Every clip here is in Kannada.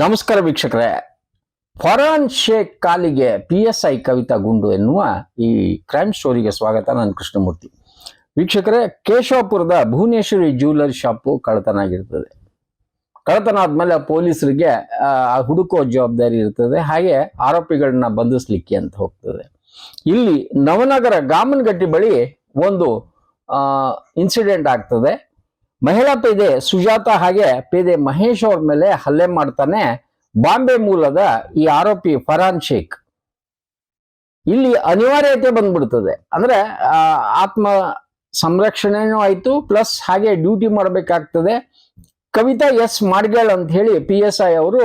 ನಮಸ್ಕಾರ ವೀಕ್ಷಕರೇ. ಫರಾನ್ ಶೇಖ್ ಕಾಲಿಗೆ ಪಿ ಎಸ್ ಐ ಕವಿತಾ ಗುಂಡು ಎನ್ನುವ ಈ ಕ್ರೈಮ್ ಸ್ಟೋರಿಗೆ ಸ್ವಾಗತ. ನಾನು ಕೃಷ್ಣಮೂರ್ತಿ. ವೀಕ್ಷಕರೇ, ಕೇಶವಪುರದ ಭುವನೇಶ್ವರಿ ಜ್ಯುವೆಲರಿ ಶಾಪು ಕಳ್ಳತನ ಆಗಿರ್ತದೆ ಕಳ್ಳತನ ಆದ್ಮೇಲೆ ಪೊಲೀಸರಿಗೆ ಹುಡುಕೋ ಜವಾಬ್ದಾರಿ ಇರ್ತದೆ. ಹಾಗೆ ಆರೋಪಿಗಳನ್ನ ಬಂಧಿಸ್ಲಿಕ್ಕೆ ಅಂತ ಹೋಗ್ತದೆ. ಇಲ್ಲಿ ನವನಗರ ಗಾಮನಗಟ್ಟಿ ಬಳಿ ಒಂದು ಇನ್ಸಿಡೆಂಟ್ ಆಗ್ತದೆ. ಮಹಿಳಾ ಪೇದೆ ಸುಜಾತ ಹಾಗೆ ಪೇದೆ ಮಹೇಶ್ ಅವ್ರ ಮೇಲೆ ಹಲ್ಲೆ ಮಾಡ್ತಾನೆ ಬಾಂಬೆ ಮೂಲದ ಈ ಆರೋಪಿ ಫರಾನ್ ಶೇಖ್. ಇಲ್ಲಿ ಅನಿವಾರ್ಯತೆ ಬಂದ್ಬಿಡ್ತದೆ. ಅಂದ್ರೆ ಆತ್ಮ ಸಂರಕ್ಷಣೆನೂ ಆಯ್ತು, ಪ್ಲಸ್ ಹಾಗೆ ಡ್ಯೂಟಿ ಮಾಡಬೇಕಾಗ್ತದೆ. ಕವಿತಾ ಎಸ್ ಮಾಡ್ಗೇಳ್ ಅಂತ ಹೇಳಿ ಪಿ ಎಸ್ ಐ ಅವರು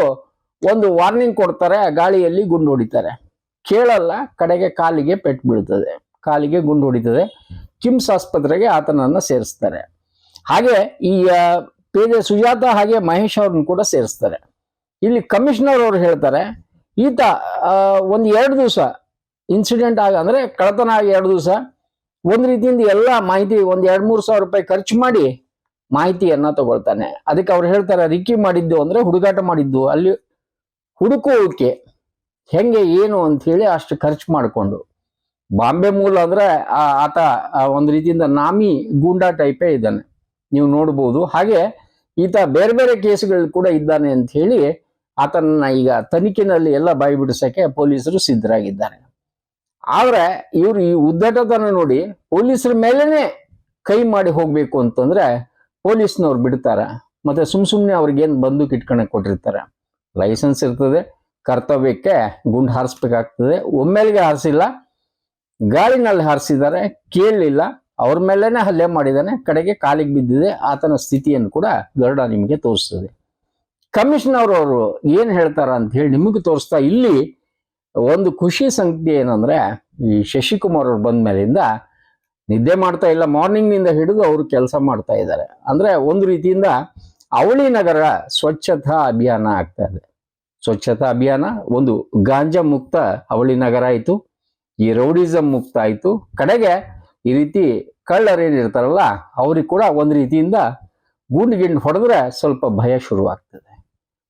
ಒಂದು ವಾರ್ನಿಂಗ್ ಕೊಡ್ತಾರೆ, ಗಾಳಿಯಲ್ಲಿ ಗುಂಡು ಹೊಡಿತಾರೆ. ಕೇಳಲ್ಲ, ಕಡೆಗೆ ಕಾಲಿಗೆ ಪೆಟ್ಟು ಬೀಳ್ತದೆ, ಕಾಲಿಗೆ ಗುಂಡು ಹೊಡಿತದೆ. ಕಿಮ್ಸ್ ಆಸ್ಪತ್ರೆಗೆ ಆತನನ್ನ ಸೇರಿಸ್ತಾರೆ. ಹಾಗೆ ಈ ಪೇದೆ ಸುಜಾತ ಹಾಗೆ ಮಹೇಶ್ ಅವ್ರನ್ನ ಕೂಡ ಸೇರಿಸ್ತಾರೆ. ಇಲ್ಲಿ ಕಮಿಷನರ್ ಅವರು ಹೇಳ್ತಾರೆ, ಈತ ಒಂದು ಎರಡು ದಿವಸ ಇನ್ಸಿಡೆಂಟ್ ಆಗ ಅಂದರೆ ಕಳತನ ಆಗಿ ಎರಡು ದಿವಸ ಒಂದು ರೀತಿಯಿಂದ ಎಲ್ಲ ಮಾಹಿತಿ ಒಂದು ಎರಡು ಮೂರು ಸಾವಿರ ರೂಪಾಯಿ ಖರ್ಚು ಮಾಡಿ ಮಾಹಿತಿಯನ್ನು ತಗೊಳ್ತಾನೆ. ಅದಕ್ಕೆ ಅವ್ರು ಹೇಳ್ತಾರೆ, ರಿಕ್ಕಿ ಮಾಡಿದ್ದು ಅಂದರೆ ಹುಡುಗಾಟ ಮಾಡಿದ್ದು. ಅಲ್ಲಿ ಹುಡುಕುವಿಕೆ ಹೆಂಗೆ, ಏನು ಅಂತ ಹೇಳಿ ಅಷ್ಟು ಖರ್ಚು ಮಾಡಿಕೊಂಡು. ಬಾಂಬೆ ಮೂಲ ಅಂದರೆ ಆತ ಒಂದ್ ರೀತಿಯಿಂದ ನಾಮಿ ಗೂಂಡಾ ಟೈಪೇ ಇದ್ದಾನೆ. ನೀವು ನೋಡ್ಬೋದು. ಹಾಗೆ ಈತ ಬೇರೆ ಬೇರೆ ಕೇಸುಗಳು ಕೂಡ ಇದ್ದಾನೆ ಅಂತ ಹೇಳಿ ಆತನನ್ನ ಈಗ ತನಿಖೆನಲ್ಲಿ ಎಲ್ಲ ಬಾಯಿ ಬಿಡಿಸಕ್ಕೆ ಪೊಲೀಸರು ಸಿದ್ಧರಾಗಿದ್ದಾರೆ. ಆದ್ರೆ ಇವರು ಈ ಉದ್ದಟತನ ನೋಡಿ ಪೊಲೀಸರ ಮೇಲೇನೆ ಕೈ ಮಾಡಿ ಹೋಗ್ಬೇಕು ಅಂತಂದ್ರೆ ಪೊಲೀಸ್ನವ್ರು ಬಿಡ್ತಾರ. ಮತ್ತೆ ಸುಮ್ ಸುಮ್ನೆ ಅವ್ರಿಗೇನ್ ಬಂದೂಕ್ ಇಟ್ಕೊಳಕ್ ಕೊಟ್ಟಿರ್ತಾರೆ. ಲೈಸೆನ್ಸ್ ಇರ್ತದೆ, ಕರ್ತವ್ಯಕ್ಕೆ ಗುಂಡು ಹಾರಿಸ್ಬೇಕಾಗ್ತದೆ. ಒಮ್ಮೆಲ್ಗೆ ಹಾರಿಸಿಲ್ಲ, ಗಾಳಿನಲ್ಲಿ ಹಾರಿಸಿದ್ದಾರೆ, ಕೇಳಲಿಲ್ಲ. ಅವ್ರ ಮೇಲೇನೆ ಹಲ್ಲೆ ಮಾಡಿದಾನೆ, ಕಡೆಗೆ ಕಾಲಿಗೆ ಬಿದ್ದಿದೆ, ಆತನ ಸ್ಥಿತಿಯನ್ನು ಕೂಡ ಗರುಡ ನಿಮಗೆ ತೋರಿಸ್ತದೆ. ಕಮಿಷನ್ ಅವರು ಏನು ಹೇಳ್ತಾರ ಅಂತ ಹೇಳಿ ನಿಮಗೆ ತೋರಿಸ್ತಾ ಇಲ್ಲಿ ಒಂದು ಖುಷಿ ಸಂಗತಿ ಏನಂದ್ರೆ, ಈ ಶಶಿಕುಮಾರ್ ಅವ್ರು ಬಂದ ಮೇಲಿಂದ ನಿದ್ದೆ ಮಾಡ್ತಾ ಇಲ್ಲ ಮಾರ್ನಿಂಗ್ನಿಂದ ಹಿಡಿದು ಅವರು ಕೆಲಸ ಮಾಡ್ತಾ ಇದ್ದಾರೆ. ಅಂದ್ರೆ ಒಂದು ರೀತಿಯಿಂದ ಅವಳಿ ನಗರ ಸ್ವಚ್ಛತಾ ಅಭಿಯಾನ ಆಗ್ತಾ ಇದೆ. ಸ್ವಚ್ಛತಾ ಅಭಿಯಾನ, ಒಂದು ಗಾಂಜಾ ಮುಕ್ತ ಅವಳಿ ನಗರ ಆಯಿತು, ಈ ರೌಡಿಸಂ ಮುಕ್ತ ಆಯ್ತು. ಕಡೆಗೆ ಈ ರೀತಿ ಕಳ್ಳರೇನಿರ್ತಾರಲ್ಲ ಅವ್ರಿಗೆ ಕೂಡ ಒಂದು ರೀತಿಯಿಂದ ಗುಂಡು ಗಿಂಡು ಹೊಡೆದ್ರೆ ಸ್ವಲ್ಪ ಭಯ ಶುರುವಾಗ್ತದೆ.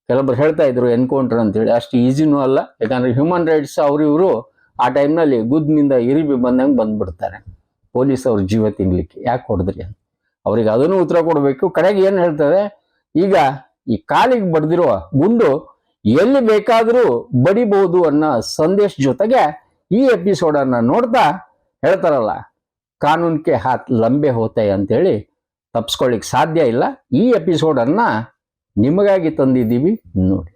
ಕೆಲವೊಬ್ರು ಹೇಳ್ತಾ ಇದ್ರು ಎನ್ಕೌಂಟರ್ ಅಂತೇಳಿ, ಅಷ್ಟು ಈಸಿನೂ ಅಲ್ಲ. ಯಾಕಂದ್ರೆ ಹ್ಯೂಮನ್ ರೈಟ್ಸ್ ಅವ್ರು ಇವರು ಆ ಟೈಮ್ನಲ್ಲಿ ಗುದ್ದಿನಿಂದ ಇರಿಬಿ ಬಂದಂಗೆ ಬಂದ್ಬಿಡ್ತಾರೆ. ಪೊಲೀಸ್ ಅವ್ರ ಜೀವ ತಿನ್ಲಿಕ್ಕೆ. ಯಾಕೆ ಹೊಡೆದ್ರಿ ಅಂತ. ಅವ್ರಿಗೆ ಅದನ್ನು ಉತ್ತರ ಕೊಡಬೇಕು. ಕಡೆಗೆ ಏನು ಹೇಳ್ತಾರೆ, ಈಗ ಈ ಕಾಲಿಗೆ ಬಡ್ದಿರೋ ಗುಂಡು ಎಲ್ಲಿ ಬೇಕಾದರೂ ಬಡಿಬಹುದು ಅನ್ನೋ ಸಂದೇಶ ಜೊತೆಗೆ ಈ ಎಪಿಸೋಡನ್ನು ನೋಡ್ತಾ ಹೇಳ್ತಾರಲ್ಲ ಕಾನೂನ್ಗೆ ಹಾತ್ ಲಂಬೆ ಹೋತೆ ಅಂತೇಳಿ ತಪ್ಪಿಸ್ಕೊಳ್ಳಿಕ್ಕೆ ಸಾಧ್ಯ ಇಲ್ಲ. ಈ ಎಪಿಸೋಡನ್ನು ನಿಮಗಾಗಿ ತಂದಿದ್ದೀವಿ ನೋಡಿ.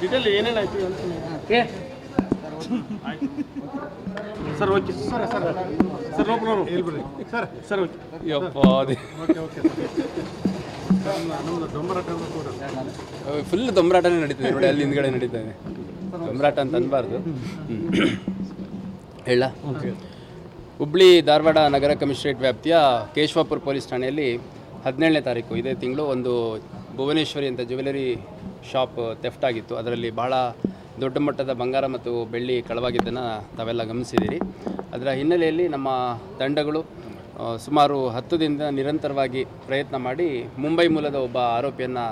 ಡಿಟೇಲ್ ಏನೇನಾಯ್ತು ಅಂತ sir okay. Sir sir. ಹೇಳ್ಬಿಡ್ರಿ okay. Okay okay. Full ದೊಂಬರಾಟನೇ ನಡೀತದೆ. ನೋಡಿ ಅಲ್ಲಿ ಹಿಂದ್ಗಡೆ ನಡೀತಾ ಇದೆ. ದೊಂಬರಾಟ ಅಂತ ಅನ್ಬಾರ್ದು. ಹೇಳ. ಹುಬ್ಳಿ ಧಾರವಾಡ ನಗರ ಕಮಿಷನರೇಟ್ ವ್ಯಾಪ್ತಿಯ ಕೇಶವಾಪುರ ಪೊಲೀಸ್ ಠಾಣೆಯಲ್ಲಿ ಹದಿನೇಳನೇ ತಾರೀಕು, ಇದೇ ತಿಂಗಳು ಒಂದು ಭುವನೇಶ್ವರಿ ಅಂತ ಜ್ಯುವೆಲರಿ ಶಾಪ್ ತೆಫ್ಟ್ ಆಗಿತ್ತು. ಅದರಲ್ಲಿ ಭಾಳ ದೊಡ್ಡ ಮಟ್ಟದ ಬಂಗಾರ ಮತ್ತು ಬೆಳ್ಳಿ ಕಳವಾಗಿದ್ದನ್ನು ತಾವೆಲ್ಲ ಗಮನಿಸಿದ್ದೀರಿ. ಅದರ ಹಿನ್ನೆಲೆಯಲ್ಲಿ ನಮ್ಮ ತಂಡಗಳು ಸುಮಾರು ಹತ್ತು ದಿನದಿಂದ ನಿರಂತರವಾಗಿ ಪ್ರಯತ್ನ ಮಾಡಿ ಮುಂಬೈ ಮೂಲದ ಒಬ್ಬ ಆರೋಪಿಯನ್ನು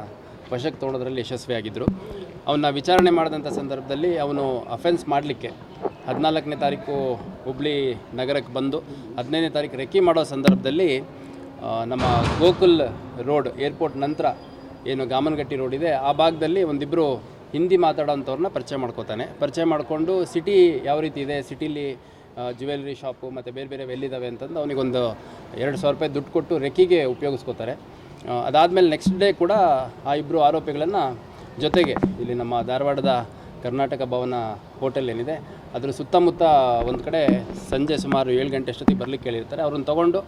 ವಶಕ್ಕೆ ತೊಗೊಳೋದ್ರಲ್ಲಿ ಯಶಸ್ವಿಯಾಗಿದ್ದರು ಅವನ್ನ ವಿಚಾರಣೆ ಮಾಡಿದಂಥ ಸಂದರ್ಭದಲ್ಲಿ ಅವನು ಅಫೆನ್ಸ್ ಮಾಡಲಿಕ್ಕೆ ಹದಿನಾಲ್ಕನೇ ತಾರೀಕು ಹುಬ್ಳಿ ನಗರಕ್ಕೆ ಬಂದು ಹದಿನೈದನೇ ತಾರೀಕು ರೆಕ್ಕಿ ಮಾಡೋ ಸಂದರ್ಭದಲ್ಲಿ ನಮ್ಮ ಗೋಕುಲ್ ರೋಡ್ ಏರ್ಪೋರ್ಟ್ ನಂತರ ಏನು ಗಾಮನಗಟ್ಟಿ ರೋಡ್ ಇದೆ, ಆ ಭಾಗದಲ್ಲಿ ಒಂದಿಬ್ಬರು ಹಿಂದಿ ಮಾತಾಡೋಂಥವ್ರನ್ನ ಪರಿಚಯ ಮಾಡ್ಕೋತಾನೆ. ಪರಿಚಯ ಮಾಡಿಕೊಂಡು ಸಿಟಿ ಯಾವ ರೀತಿ ಇದೆ, ಸಿಟಿಲಿ ಜ್ಯುವೆಲ್ರಿ ಶಾಪು ಮತ್ತು ಬೇರೆ ಬೇರೆ ಎಲ್ಲಿದ್ದಾವೆ ಅಂತಂದು ಅವನಿಗೊಂದು ಎರಡು ಸಾವಿರ ರೂಪಾಯಿ ದುಡ್ಡು ಕೊಟ್ಟು ರೆಕ್ಕಿಗೆ ಉಪಯೋಗಿಸ್ಕೋತಾರೆ. ಅದಾದಮೇಲೆ ನೆಕ್ಸ್ಟ್ ಡೇ ಕೂಡ ಆ ಇಬ್ಬರು ಆರೋಪಿಗಳನ್ನು ಜೊತೆಗೆ ಇಲ್ಲಿ ನಮ್ಮ ಧಾರವಾಡದ ಕರ್ನಾಟಕ ಭವನ ಹೋಟೆಲ್ ಏನಿದೆ, ಅದರ ಸುತ್ತಮುತ್ತ ಒಂದು ಕಡೆ ಸಂಜೆ ಸುಮಾರು ಏಳು ಗಂಟೆ ಅಷ್ಟೊತ್ತಿಗೆ ಬರಲಿಕ್ಕೆ ಹೇಳಿರ್ತಾರೆ ಅವ್ರನ್ನ ತೊಗೊಂಡು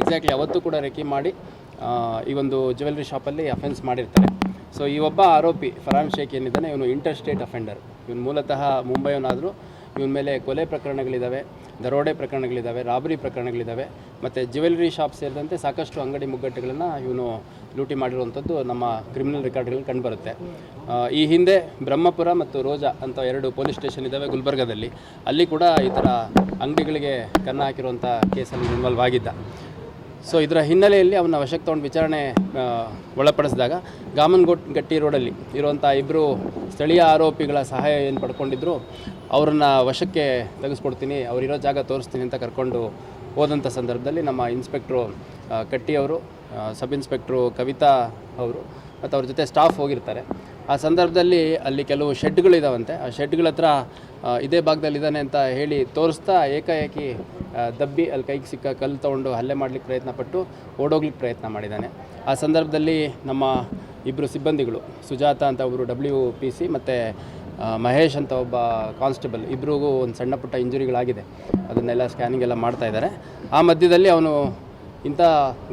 ಎಕ್ಸಾಕ್ಟ್ಲಿ ಅವತ್ತು ಕೂಡ ರೆಕಿ ಮಾಡಿ ಈ ಒಂದು ಜ್ಯುವೆಲ್ರಿ ಶಾಪಲ್ಲಿ ಅಫೆನ್ಸ್ ಮಾಡಿರ್ತಾರೆ. ಸೊ ಈ ಒಬ್ಬ ಆರೋಪಿ ಫರಾಮ್ ಶೇಖ್ ಏನಿದ್ದಾನೆ, ಇವನು ಇಂಟರ್ ಸ್ಟೇಟ್ ಅಫೆಂಡರ್ ಇವನು ಮೂಲತಃ ಮುಂಬೈಯವನಾದರೂ ಇವನ ಮೇಲೆ ಕೊಲೆ ಪ್ರಕರಣಗಳಿದ್ದಾವೆ ದರೋಡೆ ಪ್ರಕರಣಗಳಿದ್ದಾವೆ ರಾಬರಿ ಪ್ರಕರಣಗಳಿದ್ದಾವೆ ಮತ್ತು ಜ್ಯುವೆಲ್ರಿ ಶಾಪ್ ಸೇರಿದಂತೆ ಸಾಕಷ್ಟು ಅಂಗಡಿ ಮುಗ್ಗಟ್ಟುಗಳನ್ನು ಇವನು ಲೂಟಿ ಮಾಡಿರುವಂಥದ್ದು ನಮ್ಮ ಕ್ರಿಮಿನಲ್ ರೆಕಾರ್ಡ್ಗಳಲ್ಲಿ ಕಂಡುಬರುತ್ತೆ. ಈ ಹಿಂದೆ ಬ್ರಹ್ಮಪುರ ಮತ್ತು ರೋಜಾ ಅಂತ ಎರಡು ಪೊಲೀಸ್ ಸ್ಟೇಷನ್ ಇದ್ದಾವೆ ಗುಲ್ಬರ್ಗದಲ್ಲಿ. ಅಲ್ಲಿ ಕೂಡ ಈ ಥರ ಅಂಗಡಿಗಳಿಗೆ ಕನ್ನ ಹಾಕಿರುವಂಥ ಕೇಸಲ್ಲಿ ಇನ್ವಾಲ್ವ್ ಆಗಿದ್ದ. ಸೊ, ಇದರ ಹಿನ್ನೆಲೆಯಲ್ಲಿ ಅವನ ವಶಕ್ಕೆ ತಗೊಂಡು ವಿಚಾರಣೆ ಒಳಪಡಿಸಿದಾಗ ಗಾಮನ್ಗೋಟ್ ಗಟ್ಟಿ ರೋಡಲ್ಲಿ ಇರುವಂಥ ಇಬ್ಬರು ಸ್ಥಳೀಯ ಆರೋಪಿಗಳ ಸಹಾಯ ಏನು ಪಡ್ಕೊಂಡಿದ್ರು, ಅವ್ರನ್ನ ವಶಕ್ಕೆ ತೆಗೆಸ್ಕೊಡ್ತೀನಿ ಅವರಿರೋ ಜಾಗ ತೋರಿಸ್ತೀನಿ ಅಂತ ಕರ್ಕೊಂಡು ಹೋದಂಥ ಸಂದರ್ಭದಲ್ಲಿ ನಮ್ಮ ಇನ್ಸ್ಪೆಕ್ಟ್ರು ಕಟ್ಟಿಯವರು ಸಬ್ ಇನ್ಸ್ಪೆಕ್ಟ್ರು ಕವಿತಾ ಅವರು ಮತ್ತು ಅವ್ರ ಜೊತೆ ಸ್ಟಾಫ್ ಹೋಗಿರ್ತಾರೆ. ಆ ಸಂದರ್ಭದಲ್ಲಿ ಅಲ್ಲಿ ಕೆಲವು ಶೆಡ್ಗಳಿದಾವಂತೆ ಆ ಶೆಡ್ಗಳ ಹತ್ರ ಇದೇ ಭಾಗದಲ್ಲಿ ಇದ್ದಾನೆ ಅಂತ ಹೇಳಿ ತೋರಿಸ್ತಾ ಏಕಾಏಕಿ ದಬ್ಬಿ ಅಲ್ಲಿ ಕೈಗೆ ಸಿಕ್ಕ ಕಲ್ಲು ತೊಗೊಂಡು ಹಲ್ಲೆ ಮಾಡಲಿಕ್ಕೆ ಪ್ರಯತ್ನ ಪಟ್ಟು ಓಡೋಗ್ಲಿಕ್ಕೆ ಪ್ರಯತ್ನ ಮಾಡಿದ್ದಾನೆ. ಆ ಸಂದರ್ಭದಲ್ಲಿ ನಮ್ಮ ಇಬ್ಬರು ಸಿಬ್ಬಂದಿಗಳು, ಸುಜಾತ ಅಂತ ಒಬ್ಬರು ಡಬ್ಲ್ಯೂ ಪಿ ಸಿ ಮತ್ತು ಮಹೇಶ್ ಅಂತ ಒಬ್ಬ ಕಾನ್ಸ್ಟೇಬಲ್ ಇಬ್ಬರಿಗೂ ಒಂದು ಸಣ್ಣ ಪುಟ್ಟ ಇಂಜುರಿಗಳಾಗಿದೆ. ಅದನ್ನೆಲ್ಲ ಸ್ಕ್ಯಾನಿಂಗ್ ಎಲ್ಲ ಮಾಡ್ತಾಯಿದ್ದಾರೆ ಆ ಮಧ್ಯದಲ್ಲಿ ಅವನು ಇಂಥ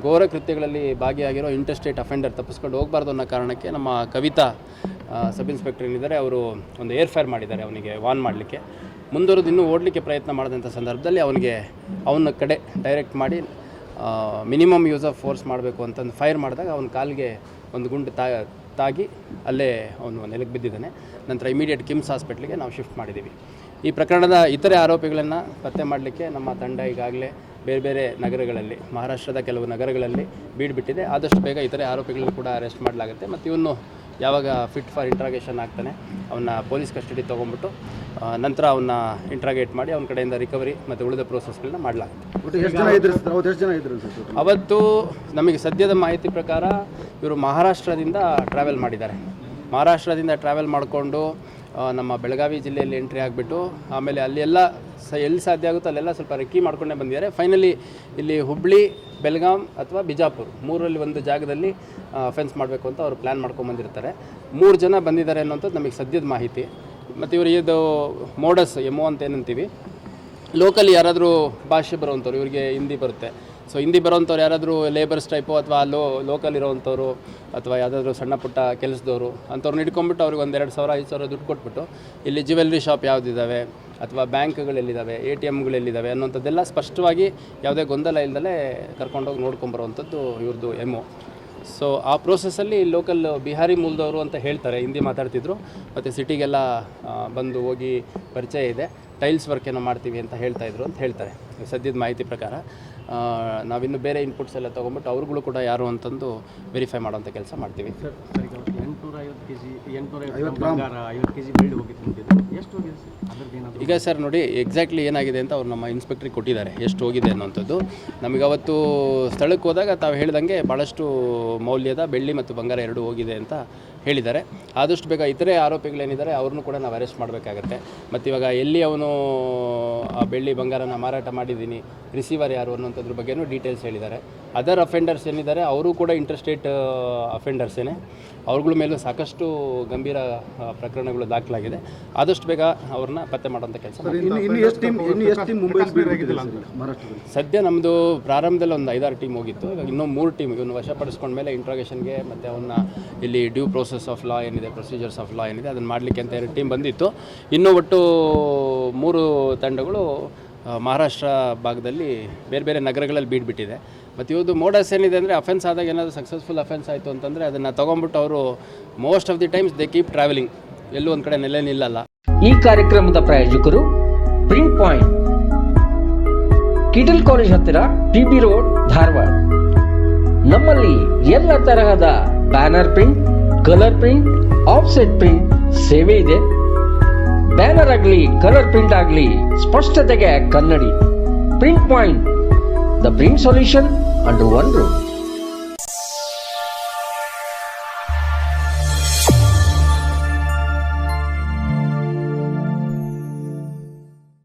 ಘೋರ ಕೃತ್ಯಗಳಲ್ಲಿ ಭಾಗಿಯಾಗಿರೋ ಇಂಟರ್ಸ್ಟೇಟ್ ಅಫೆಂಡರ್ ತಪ್ಪಿಸ್ಕೊಂಡು ಹೋಗಬಾರ್ದು ಅನ್ನೋ ಕಾರಣಕ್ಕೆ ನಮ್ಮ ಕವಿತಾ ಸಬ್ ಇನ್ಸ್ಪೆಕ್ಟರ್ ಏನಿದ್ದಾರೆ, ಅವರು ಒಂದು ಏರ್ ಫೈರ್ ಮಾಡಿದ್ದಾರೆ ಅವನಿಗೆ ವಾನ್ ಮಾಡಲಿಕ್ಕೆ. ಮುಂದುವರೆದು ಇನ್ನೂ ಓಡಲಿಕ್ಕೆ ಪ್ರಯತ್ನ ಮಾಡಿದಂಥ ಸಂದರ್ಭದಲ್ಲಿ ಅವನಿಗೆ ಅವನ ಕಡೆ ಡೈರೆಕ್ಟ್ ಮಾಡಿ ಮಿನಿಮಮ್ ಯೂಸ್ ಆಫ್ ಫೋರ್ಸ್ ಮಾಡಬೇಕು ಅಂತಂದು ಫೈರ್ ಮಾಡಿದಾಗ ಅವನ ಕಾಲಿಗೆ ಒಂದು ಗುಂಡು ತಾ, ತಾಗಿ ಅಲ್ಲೇ ಅವನು ನೆಲಕ್ಕೆ ಬಿದ್ದಿದ್ದಾನೆ. ನಂತರ ಇಮಿಡಿಯೇಟ್ ಕಿಮ್ಸ್ ಹಾಸ್ಪಿಟ್ಲಿಗೆ ನಾವು ಶಿಫ್ಟ್ ಮಾಡಿದ್ದೀವಿ. ಈ ಪ್ರಕರಣದ ಇತರೆ ಆರೋಪಿಗಳನ್ನು ಪತ್ತೆ ಮಾಡಲಿಕ್ಕೆ ನಮ್ಮ ತಂಡ ಈಗಾಗಲೇ ಬೇರೆ ಬೇರೆ ನಗರಗಳಲ್ಲಿ ಮಹಾರಾಷ್ಟ್ರದ ಕೆಲವು ನಗರಗಳಲ್ಲಿ ಬೀಡ್ಬಿಟ್ಟಿದೆ ಆದಷ್ಟು ಬೇಗ ಇತರೆ ಆರೋಪಿಗಳನ್ನು ಕೂಡ ಅರೆಸ್ಟ್ ಮಾಡಲಾಗುತ್ತೆ. ಮತ್ತು ಇವನು ಯಾವಾಗ ಫಿಟ್ ಫಾರ್ ಇಂಟ್ರಾಗೇಷನ್ ಆಗ್ತಾನೆ ಅವನ್ನ ಪೊಲೀಸ್ ಕಸ್ಟಡಿ ತೊಗೊಂಬಿಟ್ಟು ಆ, ನಂತರ ಅವನ್ನ ಇಂಟ್ರಾಗೇಟ್ ಮಾಡಿ ಅವನ ಕಡೆಯಿಂದ ರಿಕವರಿ ಮತ್ತು ಉಳಿದ ಪ್ರೋಸೆಸ್ಗಳನ್ನ ಮಾಡಲಾಗುತ್ತೆ. ಅವತ್ತು ಎಷ್ಟು ಜನ ಇದ್ರಿ ಅವತ್ತು ನಮಗೆ ಸದ್ಯದ ಮಾಹಿತಿ ಪ್ರಕಾರ ಇವರು ಮಹಾರಾಷ್ಟ್ರದಿಂದ ಟ್ರಾವೆಲ್ ಮಾಡಿದ್ದಾರೆ. ಮಹಾರಾಷ್ಟ್ರದಿಂದ ಟ್ರಾವೆಲ್ ಮಾಡಿಕೊಂಡು ನಮ್ಮ ಬೆಳಗಾವಿ ಜಿಲ್ಲೆಯಲ್ಲಿ ಎಂಟ್ರಿ ಆಗಿಬಿಟ್ಟು ಆಮೇಲೆ ಅಲ್ಲೆಲ್ಲ ಸ ಎಲ್ಲಿ ಸಾಧ್ಯ ಆಗುತ್ತೋ ಅಲ್ಲೆಲ್ಲ ಸ್ವಲ್ಪ ರೆಕ್ಕಿ ಮಾಡ್ಕೊಂಡೇ ಬಂದಿದ್ದಾರೆ. ಫೈನಲಿ ಇಲ್ಲಿ ಹುಬ್ಳಿ, ಬೆಳಗಾಂ ಅಥವಾ ಬಿಜಾಪುರ್ ಮೂರಲ್ಲಿ ಒಂದು ಜಾಗದಲ್ಲಿ ಫೆನ್ಸ್ ಮಾಡಬೇಕು ಅಂತ ಅವರು ಪ್ಲ್ಯಾನ್ ಮಾಡ್ಕೊಂಬಂದಿರ್ತಾರೆ ಮೂರು ಜನ ಬಂದಿದ್ದಾರೆ ಅನ್ನೋಂಥದ್ದು ನಮಗೆ ಸದ್ಯದ ಮಾಹಿತಿ. ಮತ್ತು ಇವರು ಇದು ಮೋಡಸ್ ಎಮೋ ಅಂತ ಏನಂತೀವಿ? ಲೋಕಲ್ ಯಾರಾದರೂ ಭಾಷೆ ಬರೋವಂಥವ್ರು, ಇವರಿಗೆ ಹಿಂದಿ ಬರುತ್ತೆ. ಸೊ ಹಿಂದಿ ಬರೋವಂಥವ್ರು ಯಾರಾದರೂ ಲೇಬರ್ಸ್ ಟೈಪು ಅಥವಾ ಲೋ ಲೋಕಲ್ ಇರೋವಂಥವ್ರು ಅಥವಾ ಯಾವುದಾದ್ರೂ ಸಣ್ಣ ಪುಟ್ಟ ಕೆಲಸದವರು ಅಂಥವ್ರನ್ನ ಹಿಡ್ಕೊಂಬಿಟ್ಟು ಅವ್ರಿಗೆ ಒಂದು ಎರಡು ಸಾವಿರ, ಐದು ಸಾವಿರ ದುಡ್ಡು ಕೊಟ್ಬಿಟ್ಟು, ಇಲ್ಲಿ ಜ್ಯುವೆಲ್ರಿ ಶಾಪ್ ಯಾವುದಿದ್ದಾವೆ ಅಥವಾ ಬ್ಯಾಂಕ್ಗಳೆಲ್ಲಿದ್ದಾವೆ, ಎ ಟಿ ಎಮ್ಗಳೆಲ್ಲಿದ್ದಾವೆ ಅನ್ನೋಂಥದ್ದೆಲ್ಲ ಸ್ಪಷ್ಟವಾಗಿ ಯಾವುದೇ ಗೊಂದಲ ಇಲ್ಲದಲೇ ಕರ್ಕೊಂಡೋಗಿ ನೋಡ್ಕೊಂಬರುವಂಥದ್ದು ಇವ್ರದ್ದು ಎಮೋ ಸೊ ಆ ಪ್ರೋಸೆಸ್ಸಲ್ಲಿ ಲೋಕಲ್ ಬಿಹಾರಿ ಮೂಲದವರು ಅಂತ ಹೇಳ್ತಾರೆ, ಹಿಂದಿ ಮಾತಾಡ್ತಿದ್ರು, ಮತ್ತು ಸಿಟಿಗೆಲ್ಲ ಬಂದು ಹೋಗಿ ಪರಿಚಯ ಇದೆ ಟೈಲ್ಸ್ ವರ್ಕ್ ಏನೋ ಮಾಡ್ತೀವಿ ಅಂತ ಹೇಳ್ತಾ ಇದ್ರು ಅಂತ ಹೇಳ್ತಾರೆ, ಸದ್ಯದ ಮಾಹಿತಿ ಪ್ರಕಾರ. ನಾವಿನ್ನು ಬೇರೆ ಇನ್ಪುಟ್ಸ್ ಎಲ್ಲ ತೊಗೊಂಬಿಟ್ಟು ಅವ್ರುಗಳು ಕೂಡ ಯಾರು ಅಂತಂದು ವೆರಿಫೈ ಮಾಡೋಂಥ ಕೆಲಸ ಮಾಡ್ತೀವಿ. ಎಂಟುನೂರ ಐವತ್ತು ಕೆ ಜಿ ಎಂಟುನೂರ ಐವತ್ತು ಬಂಗಾರ ಐವತ್ತು ಕೆ ಜಿ ಬೆಳ್ಳಿ ಹೋಗಿತ್ತು ಅಂತಿದ್ರು ಎಷ್ಟು ಹೋಗಿದೆ ಸರ್? ಅದ್ರದ್ದು ಏನಾದರೂ ಈಗ ಸರ್ ನೋಡಿ ಎಕ್ಸಾಕ್ಟ್ಲಿ ಏನಾಗಿದೆ ಅಂತ ಅವ್ರು ನಮ್ಮ ಇನ್ಸ್ಪೆಕ್ಟ್ರಿ ಕೊಟ್ಟಿದ್ದಾರೆ. ಎಷ್ಟು ಹೋಗಿದೆ ಅನ್ನೋಂಥದ್ದು ನಮಗೆ ಅವತ್ತು ಸ್ಥಳಕ್ಕೆ ಹೋದಾಗ ತಾವು ಹೇಳಿದಂಗೆ ಭಾಳಷ್ಟು ಮೌಲ್ಯದ ಬೆಳ್ಳಿ ಮತ್ತು ಬಂಗಾರ ಎರಡೂ ಹೋಗಿದೆ ಅಂತ ಹೇಳಿದ್ದಾರೆ. ಆದಷ್ಟು ಬೇಗ ಇತರೆ ಆರೋಪಿಗಳೇನಿದ್ದಾರೆ ಅವ್ರನ್ನೂ ಕೂಡ ನಾವು ಅರೆಸ್ಟ್ ಮಾಡಬೇಕಾಗತ್ತೆ. ಮತ್ತು ಇವಾಗ ಎಲ್ಲಿ ಅವನು ಆ ಬೆಳ್ಳಿ ಬಂಗಾರನ ಮಾರಾಟ ಮಾಡಿದ್ದೀನಿ ರಿಸೀವರ್ ಯಾರು ಅನ್ನೋಂಥದ್ರ ಬಗ್ಗೆನೂ ಡೀಟೇಲ್ಸ್ ಹೇಳಿದ್ದಾರೆ. ಅದರ್ ಅಫೆಂಡರ್ಸ್ ಏನಿದ್ದಾರೆ ಅವರು ಕೂಡ ಇಂಟರ್ಸ್ಟೇಟ್ ಅಫೆಂಡರ್ಸೇನೆ ಅವ್ರಗಳ ಮೇಲೂ ಸಾಕಷ್ಟು ಗಂಭೀರ ಪ್ರಕರಣಗಳು ದಾಖಲಾಗಿದೆ. ಆದಷ್ಟು ಬೇಗ ಅವ್ರನ್ನ ಪತ್ತೆ ಮಾಡೋಂಥ ಕೆಲಸ ಸದ್ಯ ನಮ್ಮದು ಪ್ರಾರಂಭದಲ್ಲಿ ಒಂದು ಐದಾರು ಟೀಮ್ ಹೋಗಿತ್ತು. ಇವಾಗ ಇನ್ನೂ ಮೂರು ಟೀಮ್ ಇವನು ವಶಪಡಿಸ್ಕೊಂಡ ಮೇಲೆ ಇಂಟ್ರಾಗೇಷನ್ಗೆ ಮತ್ತು ಅವನ್ನ ಇಲ್ಲಿ ಡ್ಯೂ ಪ್ರೋಸೆಸ್ ಆಫ್ ಲಾ ಏನಿದೆ ಪ್ರೊಸೀಜರ್ಸ್ ಆಫ್ ಲಾ ಏನಿದೆ ಅದನ್ನು ಮಾಡಲಿಕ್ಕೆ ಅಂತ ಎರಡು ಟೀಮ್ ಬಂದಿತ್ತು. ಇನ್ನೂ ಒಟ್ಟು ಮೂರು ತಂಡಗಳು ಮಹಾರಾಷ್ಟ್ರ ಭಾಗದಲ್ಲಿ ಬೇರೆ ಬೇರೆ ನಗರಗಳಲ್ಲಿ ಬೀಡ್ಬಿಟ್ಟಿದೆ. ಮತ್ತು ಇವ್ರದ್ದು ಮೋಡಸ್ ಏನಿದೆ ಅಂದರೆ ಅಫೆನ್ಸ್ ಆದಾಗ ಏನಾದರೂ ಸಕ್ಸಸ್ಫುಲ್ ಅಫೆನ್ಸ್ ಆಯಿತು ಅಂತಂದರೆ ಅದನ್ನು ತೊಗೊಂಬಿಟ್ಟು ಅವರು most of the times they keep travelling ಎಲ್ಲೂ ಒಂದು ಕಡೆ ನೆಲೆ ನಿಲ್ಲಲ್ಲ. ಈ ಕಾರ್ಯಕ್ರಮದ ಪ್ರಾಯೋಜಕರು ಪ್ರಿಂಟ್ ಪಾಯಿಂಟ್ ಕಿಟಲ್ ಕಾಲೇಜ್ ಹತ್ತಿರ ಟಿ ಬಿ ರೋಡ್ ಧಾರವಾಡ. ನಮ್ಮಲ್ಲಿ ಎಲ್ಲ ತರಹದ banner print colour print offset print ಸೇವೆ ಇದೆ. ಬ್ಯಾನರ್ ಆಗಲಿ ಕಲರ್ ಪ್ರಿಂಟ್ ಆಗಲಿ ಸ್ಪಷ್ಟತೆಗೆ ಕನ್ನಡಿ. Print point the print solution under one roof.